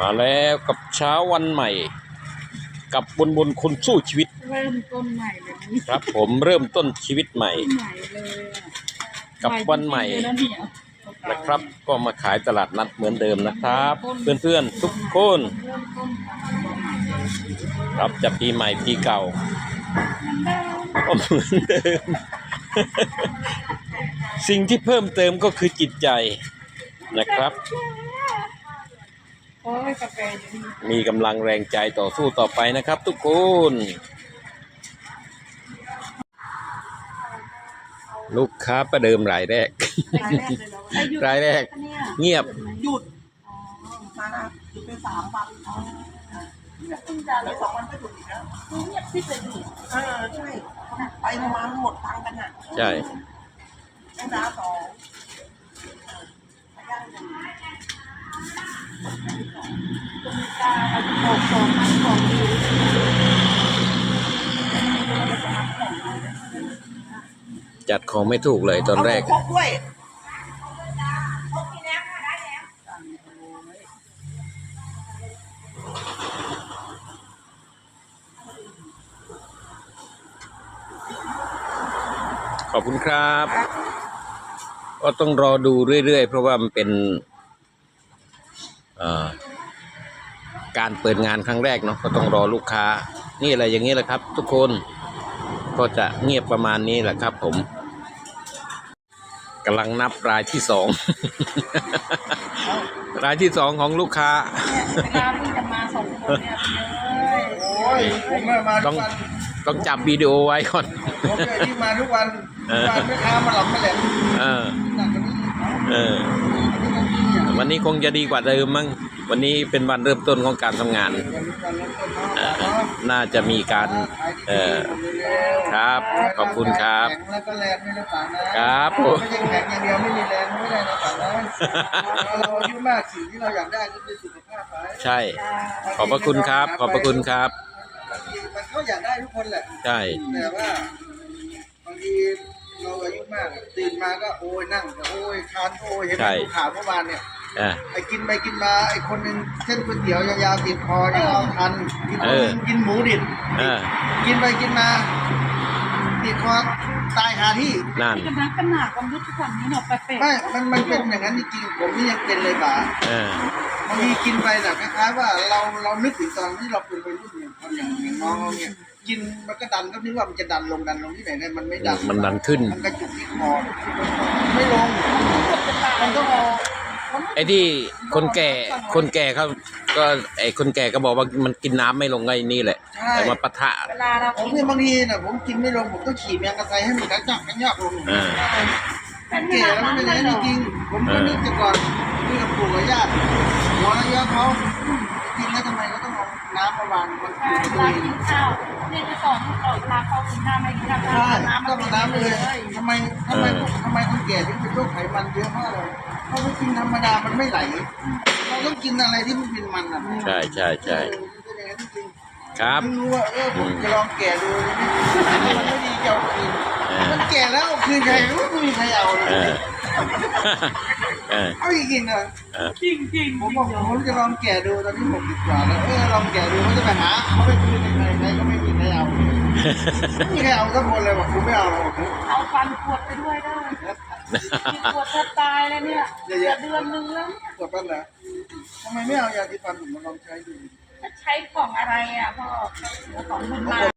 มาแล้วกับเช้าวันใหม่ กับบนบนคนสู้ชีวิต เริ่มต้นใหม่เลยนี่ครับ ผมเริ่มต้นชีวิตใหม่ ใหม่เลยอะกับวันใหม่ จริงๆเลยนะเนี่ยนะครับ ก็มาขายตลาดนัดเหมือนเดิมนะครับ เพื่อนๆทุกคนเริ่มต้นครับจะปีใหม่ปีเก่าก็เหมือนเดิม สิ่งที่เพิ่มเติมก็คือจิตใจนะครับโอ้ยกาแฟอยู่นี่ มีกำลังแรงใจต่อสู้ต่อไปนะครับ ทุกคนลูกค้าประเดิมรายแรก รายแรกเลยเหรอรายแรกเนี่ยเงียบหยุดอ๋อมานะหยุดไปสามวันเนี่ยเพิ่งจะแล้วสองวันก็หยุดอีกแล้วเงียบที่สุดนี่เออใช่ไปประมาณหมดตังค์กันอะใช่ไอ้น้าสอง จะบอกสองพันสองดีจัดของไม่ถูกเลยตอนแรก เอาหมูครบด้วยขอบคุณครับ ก็ต้องรอดูเรื่อยๆ เพราะว่ามันเป็นเอ่อ การเปิดงานครั้งแรกเนาะก็ต้องรอลูกค้า นี่อะไรอย่างนี้แหละครับ ทุกคนก็จะเงียบประมาณนี้แหละครับ ผมกำลังนับรายที่สอง รายที่สองของลูกค้าเวลาเพิ่งจะมาสองคนเนี่ยเลยโอ้ยผมมามาต้ทุองกวันต้องจับวิดีโอไว้ก่อน ผมเคยที่มาทุกวันทุกวันแม่ค้ามาหลับมาแหลมเออ หนักกว่านี้เออ วันนี้คงจะดีกว่าเดิมมั้งวันนี้เป็นวันเริ่มต้นของการทำงานวันนี้วันเริ่มต้นเอ่อเนาะน่าจะมีการเอ่อครับ ขอบคุณครับแข็งแล้วก็แรงไม่ได้ป่านะครับผมไม่ใช่แข็งอย่างเดียวไม่มีแรงไม่ได้นะป่านะเราอายุมากสิ่งที่เราอยากได้ก็คือสุขภาพไปใช่ ขอบพระคุณครับ ขอบพระคุณครับบางทีมันก็อยากได้ทุกคนแหละใช่แต่ว่าบางทีเราอายุมากตื่นมาก็โอยนั่งก็โอยทานก็โอยเห็นไหมใช่ดูข่าวเมื่อวานเนี่ย อะไอ้กินไปกินมาไอ้คนหนึ่งเส้นก๋วยเตี๋ยวยาวๆติดคอเนี่ยเอาทันกินคนหนึงกินหมูดิบเออกินไปกินมา ติดคอตายคาที่ นั่น ที่กำลังขนาดความรู้ทุกวันนี้เนาะแปลกๆไม่ มันมันเป็นอย่างนั้นจริงๆผมนี่ยังเป็นเลยป่ะเออบางทีกินไปแบบคล้ายๆว่าเราเรานึกถึงตอนที่เราเป็นวัยรุ่นเนี่ยตอนอย่างอย่างน้องเราเนี่ยกินมันก็ดันก็นึกว่ามันจะดันลงดันลงที่ไหนเนี่ยมันไม่ดันมันดันขึ้น มันกระจุกที่คอไม่ลงมันต้องเอา ไอ้ที่คนแก่ คนแก่เขาก็ไอ้คนแก่ก็บอกว่ามันกินน้ำไม่ลงไงนี่แหละ ใช่ แต่มาปะทะเวลาเราผมเนี่ยบางทีน่ะผมกินไม่ลงผมต้องขี่แมงกะไซให้มันกระจับกระยับลงอ่า เป็นแก่แล้วไม่เป็นไรจริงๆผมก็นึกแต่ก่อนที่กับปู่กับย่าหัวเยอะเขากินแล้วทำไมก็ต้องเอาน้ำมาวางมันใช่คือเวตัวลาเองกินข้าวเนี่ยจะสอนลูกเราเวลาเขากินข้าวไม่กินข้าวใช่น้ำต้องมาเอาน้ำไปเลยยทำไมทำไมทำไมคนแก่ถึงเป็นโรคไขมันเยอะมากเลย เพราะว่ากินธรรมดามันไม่ไหล เราต้องกินอะไรที่มันเป็นมันอะใช่ใช่ใช่เออมันเป็นอย่างนั้นจริงๆครับไม่รู้ว่าเออผมจะลองแก่ดูมันไม่ดีเกี่ยวกับคืนเออมันแก่แล้วเอาคืนใครไม่มีใครเอาเลเอยอเออเอาจริงๆนะจริงจริงผมบอกผมจะลองแก่ดูตอนนี้หกสิบกว่าแล้วเออลองแก่ดูเขาจะไปหาเขาไปคืนยังไงใครก็ไม่มีใครเอาไม่มีใครเอาสักคนเลยบอกกูไม่เอาหรอกเอาฟันขวดไปด้วยได้ มีขวดแทบตายเลยเนี่ยเดือนนึงแล้วเนี่ยกดปั้นนะทำไมไม่เอายาสีฟันผมมาลองใช้ดูจะใช้ของอะไรอะพ่อของบุญมาผม